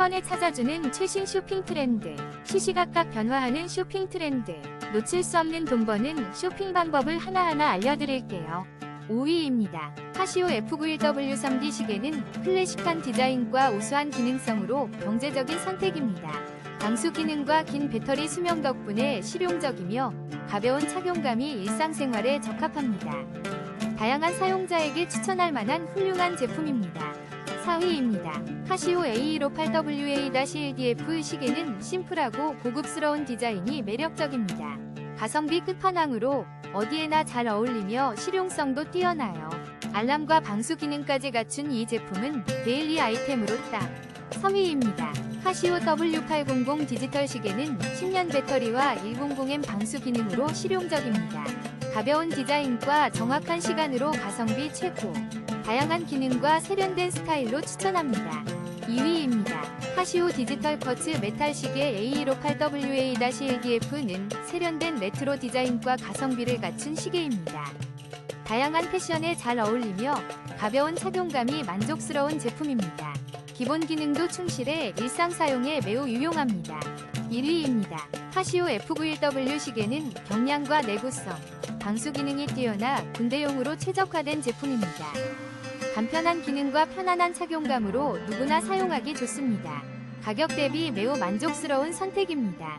번에 찾아주는 최신 쇼핑 트렌드, 시시각각 변화하는 쇼핑 트렌드, 놓칠 수 없는 돈 버는 쇼핑 방법을 하나하나 알려드릴게요. 5위입니다. 카시오 F91W3D 시계는 클래식한 디자인과 우수한 기능성으로 경제적인 선택입니다. 방수 기능과 긴 배터리 수명 덕분에 실용적이며 가벼운 착용감이 일상생활에 적합합니다. 다양한 사용자에게 추천할 만한 훌륭한 제품입니다. 4위입니다. 카시오 A158WA-1DF 시계는 심플하고 고급스러운 디자인이 매력적입니다. 가성비 끝판왕으로 어디에나 잘 어울리며 실용성도 뛰어나요. 알람과 방수 기능까지 갖춘 이 제품은 데일리 아이템으로 딱 3위입니다. 카시오 W800 디지털 시계는 10년 배터리와 100M 방수 기능으로 실용적입니다. 가벼운 디자인과 정확한 시간으로 가성비 최고. 다양한 기능과 세련된 스타일로 추천합니다. 2위입니다. 카시오 디지털 커츠 메탈 시계 A158WA-1DF는 세련된 레트로 디자인과 가성비를 갖춘 시계입니다. 다양한 패션에 잘 어울리며 가벼운 착용감이 만족스러운 제품입니다. 기본 기능도 충실해 일상 사용에 매우 유용합니다. 1위입니다. 카시오 F91W 시계는 경량과 내구성, 방수 기능이 뛰어나 군대용으로 최적화된 제품입니다. 간편한 기능과 편안한 착용감으로 누구나 사용하기 좋습니다. 가격 대비 매우 만족스러운 선택입니다.